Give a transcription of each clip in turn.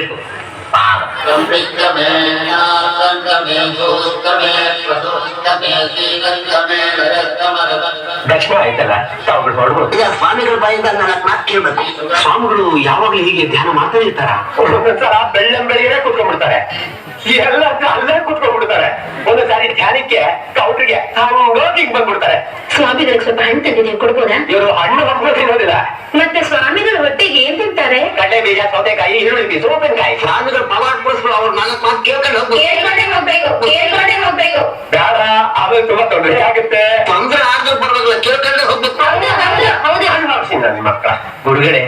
ಬೇಕು. ದಕ್ಷಿಣ ಆಯ್ತಲ್ಲ? ತಾವುಗಳು ಹೊರಡ್ಬೋದು ಈಗ ಸ್ವಾಮಿಗಳ ಬಾಯಿಂದ ನಾಲ್ಕು ಮಾತು ಕೇಳ್ಬೇಕು. ಸ್ವಾಮಿಗಳು ಯಾವಾಗ್ಲೂ ಹೀಗೆ ಧ್ಯಾನ ಮಾಡ್ತಾ ಇರ್ತಾರ? ಬೆಳ್ಳಂ ಬೆಳಿಗ್ಗೆ ಕುತ್ಕೊಂಡ್ಬಿಡ್ತಾರೆ. ಎಲ್ಲ ಅಲ್ಲೇ ಕೌಟ್ರಿಗೆ ರೋಗಿಗೆ ಬಂದ್ಬಿಡ್ತಾರೆ. ಸ್ವಾಮಿಗಳಿಗೆ ಸ್ವಲ್ಪ ಹಣ್ಣು ತಂದಿದ್ದೀನಿ ಕೊಡ್ಬೋದಾ? ಇವರು ಹಣ್ಣು ಹಬ್ಬ ತಿನ್ನೋದಿಲ್ಲ ಮತ್ತೆ ಸ್ವಾಮಿಗಳ ಹೊಟ್ಟೆಗೆ ಏನ್ ತಿಂತಾರೆ? ಕಡ್ಲೆ ಬೀಜ ಸೌತೆಕಾಯಿ ಈರುಳ್ಳಿ ಬೀಜ ಉಪ್ಪಿನಕಾಯಿ ಸ್ವಾಮಿಗಳು ಪವಾಡ ಕೊಡಿಸ್ಬಿಡು ಅವ್ರ ನಾಲ್ಕು ಮಾತು ಕೇಳ್ಕೊಂಡು ಹೋಗ್ಬೇಕು ಕೇಳ್ಕೊಂಡೆ ಹೋಗ್ಬೇಕು ಕೇಳ್ಕೊಂಡೆ ಹೋಗ್ಬೇಕು. ಬೇಡ ಅದು ತುಂಬಾ ತೊಂದರೆ ಆಗುತ್ತೆ. ತೊಂದರೆ ಆದ್ರೂ ಬರೋದಿಲ್ಲ ಕೇಳ್ಕೊಂಡೆ ಹೋಗ್ಬೇಕು. ಹೌದು ಹೌದು. ಹೌದು ನಿಮ್ಮ ಮಕ್ಕಳ ಗುರುಗಳೇ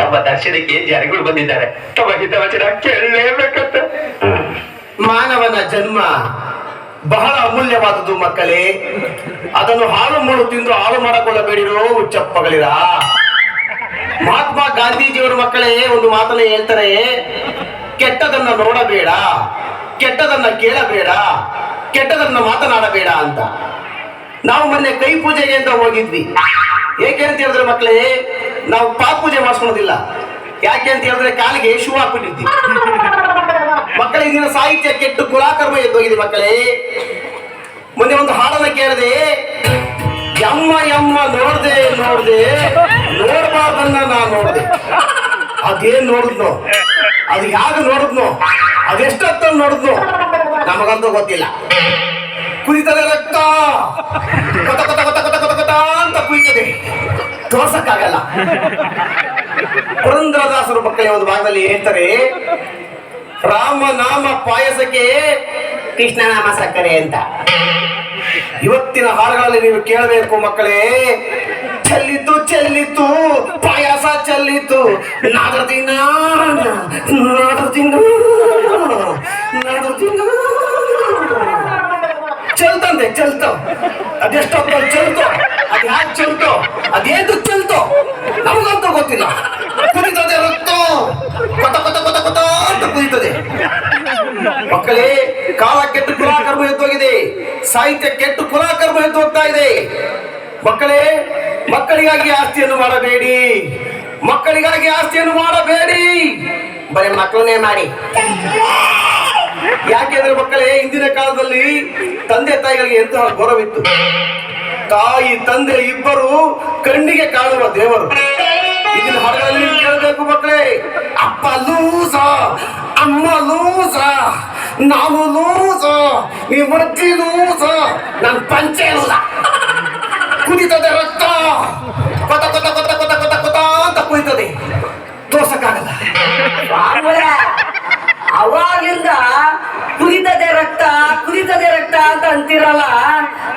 ನಮ್ಮ ದರ್ಶನಕ್ಕೆ ಜನಗಳು ಬಂದಿದ್ದಾರೆ. ತಮ್ಮ ಹಿತವಚನ ಕೇಳಲೇಬೇಕಂತ. ಮಾನವನ ಜನ್ಮ. ಬಹಳ ಅಮೂಲ್ಯವಾದದ್ದು ಮಕ್ಕಳೇ. ಅದನ್ನು ಹಾಳು ಮಾಡು ತಿಂದು ಹಾಳು ಮಾಡಿಕೊಳ್ಳಬೇಡಿರೋ ಹುಚ್ಚಪ್ಪಗಳಿರ. ಮಹಾತ್ಮ ಗಾಂಧೀಜಿಯವರ ಮಕ್ಕಳೇ, ಒಂದು ಮಾತನ್ನ ಹೇಳ್ತಾರೆ. ಕೆಟ್ಟದನ್ನ ನೋಡಬೇಡ, ಕೆಟ್ಟದನ್ನ ಕೇಳಬೇಡ, ಕೆಟ್ಟದನ್ನ ಮಾತನಾಡಬೇಡ ಅಂತ. ನಾವು ಮೊನ್ನೆ ಕೈ ಪೂಜೆಗೆ ಅಂತ ಹೋಗಿದ್ವಿ. ಏಕೆ ಅಂತ ಹೇಳಿದ್ರೆ ಮಕ್ಕಳೇ, ನಾವು ಪಾಪ ಪೂಜೆ ಮಾಡಿಸ್ಕೊಳೋದಿಲ್ಲ. ಯಾಕೆ ಅಂತ ಹೇಳಿದ್ರೆ ಕಾಲಿಗೆ ಶೂ ಹಾಕ್ಬಿಟ್ಟಿದ್ವಿ ಮಕ್ಕಳ ಇಂದಿನ ಸಾಹಿತ್ಯ ಕೆಟ್ಟು ಕುಲಾಕರ್ಮ ಎದ್ದೋಗಿದೆ ಮಕ್ಕಳೇ. ಮುಂದೆ ಒಂದು ಹಾಡನ್ನು ಕೇಳಿದೆ. ಯಮ್ಮ ಯಮ್ಮ ನೋಡ್ದೆ ನೋಡ್ದೆ. ನೋಡ್ಬಾರ್ದನ್ನ ನಾ ನೋಡ್ದೆ. ಅದೇನ್ ನೋಡಿದ್ನೋ? ಅದು ಯಾಕೆ ನೋಡಿದ್ನೋ? ಅದೆಷ್ಟೊತ್ತ ನೋಡಿದ್ನೋ? ನಮಗಂತೂ ಗೊತ್ತಿಲ್ಲ. ಕುದಿತದೆ ರಕ್ತ. ಕೊತ ಕೊತ ಕೊತ ಕೊತ ಕೊತ ಕೊತ ಅಂತ ಕುಯ್ತದೆ ತೋರ್ಸಕ್ಕಾಗಲ್ಲ. ಪುರಂದ್ರದಾಸರು ಮಕ್ಕಳೇ, ಒಂದು ಭಾಗದಲ್ಲಿ ಹೇಳ್ತಾರೆ ರಾಮ ನಾಮ ಪಾಯಸಕ್ಕೆ ಕೃಷ್ಣನಾಮ ಸಕ್ಕರೆ ಅಂತ. ಇವತ್ತಿನ ಹಾಡುಗಳಲ್ಲಿ ನೀವು ಕೇಳಬೇಕು ಮಕ್ಕಳೇ. ಚೆಲ್ಲಿತು ಚೆಲ್ಲಿತು, ಪಾಯಸ ಚೆಲ್ಲಿತು. ದಿನ ನಾದರ್ದಿನ ದಿನ ಚಲ್ತಂದೆ ಚಲ್ತೋ. ಅದೆಷ್ಟೊಬ್ಬ ಚಲ್ತೋ, ಅದ್ ಯಾಕೆ ಚಲ್ತೋ ಅದೇದು ಚಲ್ತೋ? ನಮಗಂತೂ ಗೊತ್ತಿಲ್ಲ. ಕುರಿತದೆ ರಕ್ತ. ಕೊತ ಕೊತ ಕೊತ ಕೊತ. ಅಂತ ಕುದೀತದೆ ಮಕ್ಕಳೇ, ಕಾಲ ಕೆಟ್ಟು ಕುಲಾಕರ್ಮ ಎದ್ದೋಗಿದೆ. ಸಾಹಿತ್ಯ ಕೆಟ್ಟು ಕುಲಾಕರ್ಮ ಎದ್ದು ಹೋಗ್ತಾ ಇದೆ. ಮಕ್ಕಳೇ, ಮಕ್ಕಳಿಗಾಗಿ ಆಸ್ತಿಯನ್ನು ಮಾಡಬೇಡಿ. ಮಕ್ಕಳಿಗಾಗಿ ಆಸ್ತಿಯನ್ನು ಮಾಡಬೇಡಿ. ಬರೀ ಮಕ್ಕಳನ್ನೇ ಮಾಡಿ. ಯಾಕೆಂದ್ರೆ ಮಕ್ಕಳೇ ಇಂದಿನ ಕಾಲದಲ್ಲಿ ತಂದೆ ತಾಯಿಗಳಿಗೆ ಎಂತಹ ಗೌರವಿತ್ತು. ತಾಯಿ, ತಂದೆ ಇಬ್ಬರು ಕಣ್ಣಿಗೆ ಕಾಣುವ ದೇವರು. ಇದನ್ನ ಹಾಡುಗಳಲ್ಲಿ ನೀವು ಕೇಳಬೇಕು ಮಕ್ಕಳೇ? ಅಪ್ಪ ಲೂಸ, ಅಮ್ಮ ಲೂಸ ನಾನು ಲೂಸ, ನೀ ಮರ್ಜಿ ಲೂಸ, ನಾನು ಪಂಚೆ ಇಲ್ಲ ಕುದಿತದೆ ರಕ್ತ. ಕೊತ ಕೊತ ಕೊತ ಕೊತ ಕೊತ ಕೊತ ಅಂತ ಕುಯ್ತದೆ ತೋರ್ಸಕ್ಕಾಗಲ್ಲ ಅವಾಗಿಂದ ಕುದಿತದೆ ರಕ್ತ ಕುದಿತದೆ ರಕ್ತ ಅಂತ ಅಂತಿರಲ್ಲ,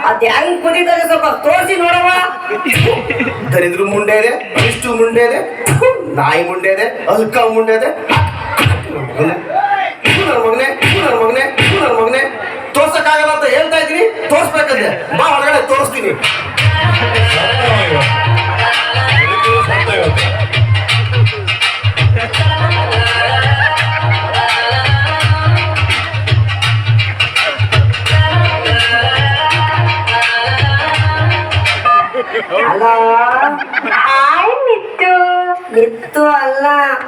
ಅದ್ ಹೆಂಗ್ ಕುದಿತದೆ ಸ್ವಲ್ಪ ತೋರಿಸಿ ನೋಡವ ದರಿದ್ರ ಮುಂಡೆ ಇಷ್ಟು ಮುಂಡೆ ನಾಯಿ ಮುಂಡೆ ಇದೆ, ಅಲ್ಕ ಮುಂಡೆ ಇದೆ. ನನ್ನ ಮಗನೆ ನನ್ನ ಮಗನೆ ನನ್ನ ಮಗನೆ. ತೋರ್ಸಕ್ಕಾಗಲ್ಲ ಅಂತ ಹೇಳ್ತಾ ಇದ್ದೀನಿ ತೋರ್ಸ್ಬೇಕಂದ್ರೆ ಬಾ ಹೊರಗಡೆ ತೋರಿಸ್ತೀನಿ. ಹಲೋ ಹಾಯ್ ಮಿತ್ತು ಮಿತ್ತು ಅಲ್ಲ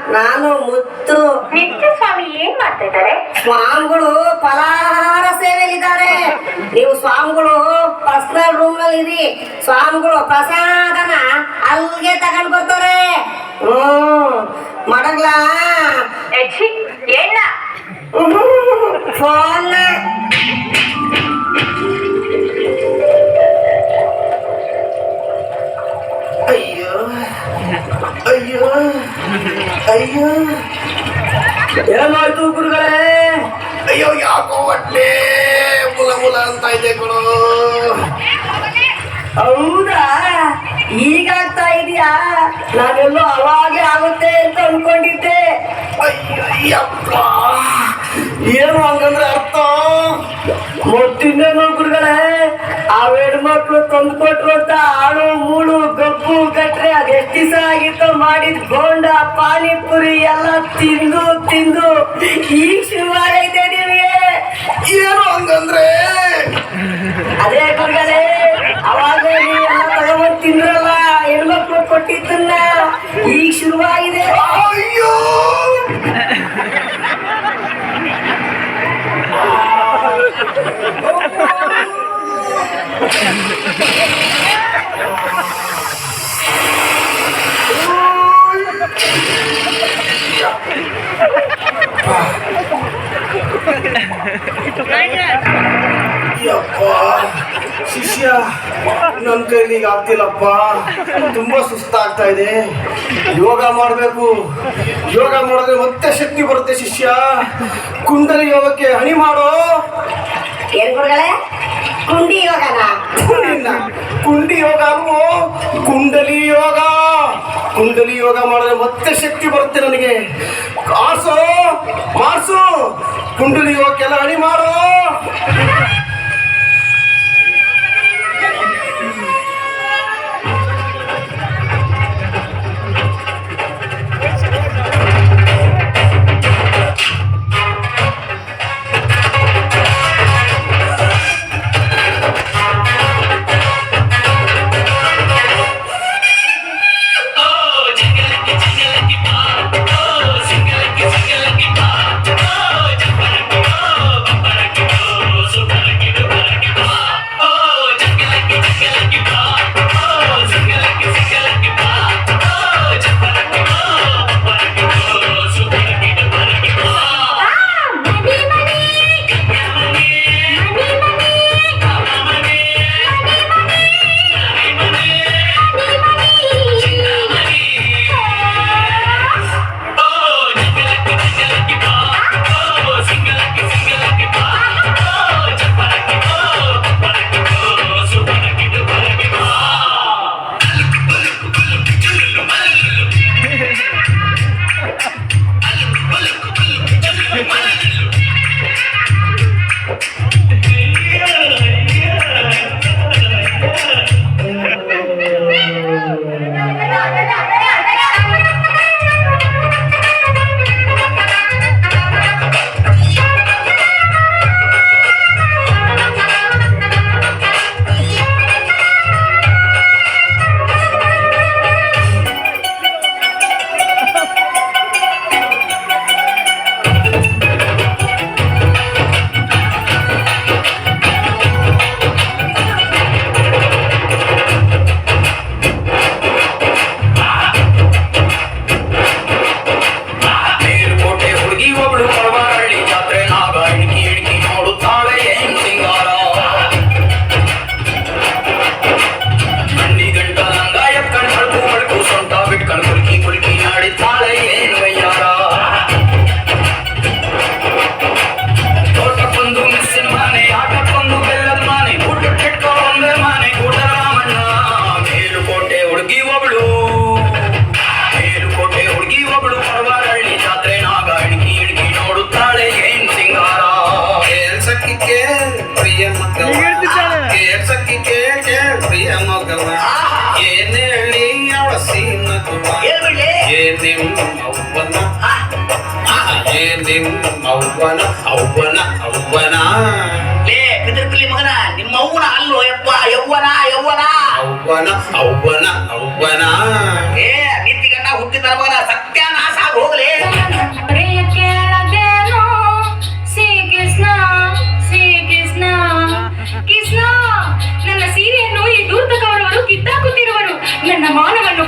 ನಾನು ಮುತ್ತು ಮಿತ್ತು ಸ್ವಾಮಿ ಏನ್ ಮಾಡ್ತಾ ಇದ್ದಾರೆ? ಸ್ವಾಮಿಗಳು ಫಲಾಹಾರ ಸೇವೆಯಲ್ಲಿದ್ದಾರೆ. ನೀವು ಸ್ವಾಮಿಗಳು ಪರ್ಸನಲ್ ರೂಮ್ನಲ್ಲಿ ಇರಿ. ಸ್ವಾಮಿಗಳು ಪ್ರಸಾದನ ಅಲ್ಲಿಗೆ ತಗೊಂಡ್ ಬರ್ತಾರೆ. ಹ್ಮ್ ಮಡಗ್ಲ. ಏನ ಫೋನ್ ಅಯ್ಯೋ. ಅಯ್ಯೋ. ಏನಾಯ್ತು ಗುರುಗಳೇ? ಅಯ್ಯೋ ಯಾಕೋ ಹೊಟ್ಟೆ ಮುಲ ಮುಲ ಅಂತ ಇದೆ ಗುರು. ಹೌದಾ? ಈಗಾಗ್ತಾ ಇದೆಯಾ? ನಾನೆಲ್ಲೋ ಅವಾಗೆ ಆಗುತ್ತೆ ಅಂತ ಅನ್ಕೊಂಡಿದ್ದೆ. ಅಯ್ಯಪ್ಪ ಏನು ಹಂಗಂದ್ರೆ ಅರ್ಥ? ಮತ್ತಿನ್ನೇನು ಗುರುಗಳೇ ಆ ಹೆಣ್ಮಕ್ಳು ತಂದು ಕೊಟ್ರು ಅಂತ ಆಳು ಮೂಳು ಗಬ್ಬು ಅದೆಷ್ಟು ದಿವಸ ಆಗಿತ್ತು ಮಾಡಿದ ಬೋಂಡ ಪಾನಿಪುರಿ ಎಲ್ಲ ತಿಂದು ತಿಂದು. ಈಗ ಶುರುವಾಗೈತೆ ನಿಮಗೆ. ಏನು ಹಂಗಂದ್ರೆ? ಅದೇ ಗುರುಗಳೇ ಅವಾಗ ಎಲ್ಲ ತಗೊಂಡ್ ತಿಂದ್ರಲ್ಲ ಹೆಣ್ಮಕ್ಳು ಕೊಟ್ಟಿದ್ದನ್ನ. ಈಗ ಶುರುವಾಗಿದೆ. ಶಿಷ್ಯ ನನ್ ಕೈಲಿ ಈಗ ಆಗ್ತಿಲ್ಲಪ್ಪ. ತುಂಬಾ ಸುಸ್ತಾಗ್ತಾ ಇದೆ. ಯೋಗ ಮಾಡಬೇಕು. ಯೋಗ ಮಾಡಿದ್ರೆ ಮತ್ತೆ ಶಕ್ತಿ ಬರುತ್ತೆ ಶಿಷ್ಯ. ಕುಂಡಲಿ ಯೋಗಕ್ಕೆ ಹಣಿ ಮಾಡೋ. ಕುಂಡಿ ಯೋಗ ಕುಂಡಿ ಯೋಗ ಅಲ್ವೋ? ಕುಂಡಲಿ ಯೋಗ. ಕುಂಡಲಿ ಯೋಗ ಮಾಡಿದ್ರೆ ಮತ್ತೆ ಶಕ್ತಿ ಬರುತ್ತೆ ನನಗೆ. ಆರ್ಸೋ ಮಾಡಿಸು ಕುಂಡಲಿ ಯೋಗಕ್ಕೆಲ್ಲ ಹಣಿ ಮಾಡೋ. ಏನ್ ಏ ನಿಮ್ಮವ್ವನ ಅವ್ವನ ಅವ್ವನ ಲೇ ಪಿತೃಪಿಲಿ ಮಗನ ನಿಮ್ಮ ಅವ್ವನ ಅಲ್ಲೋ ಯಪ್ಪ ಯವ್ವನ ಯವ್ವನ ಅವ್ವನ ಅವ್ವನ ಅವ್ವನ ಏ ನಿತ್ತಿಗಣ್ಣ ಹುಟ್ಟಿದ ಮಗನ ಸತ್ಯಾನಾಶ ಆಗ್ ಹೋಗ್ಲೇ ನನ್ನ ಮಾನವನ್ನು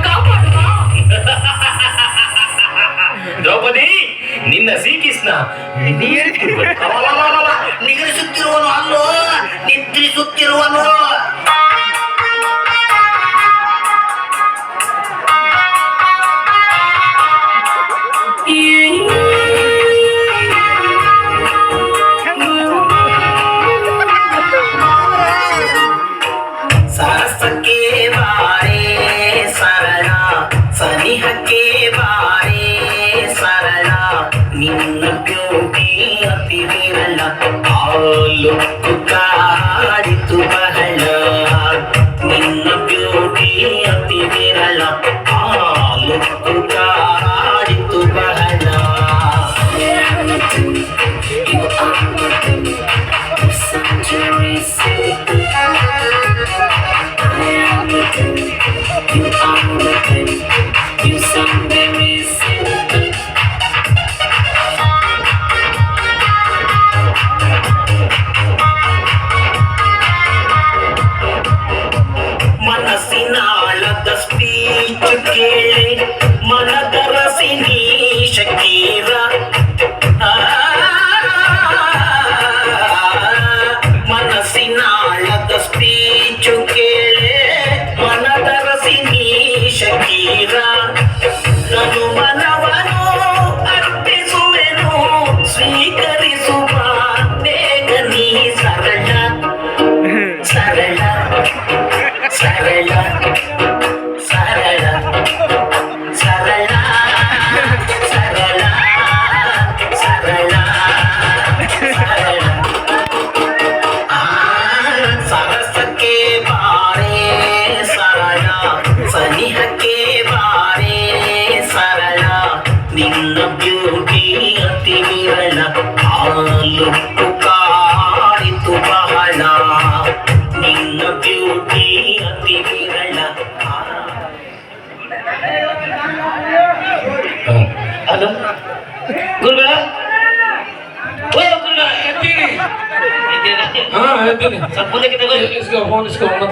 सब बोले कि नहीं इसको फ़ोन इसको मत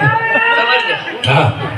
समझ ले हाँ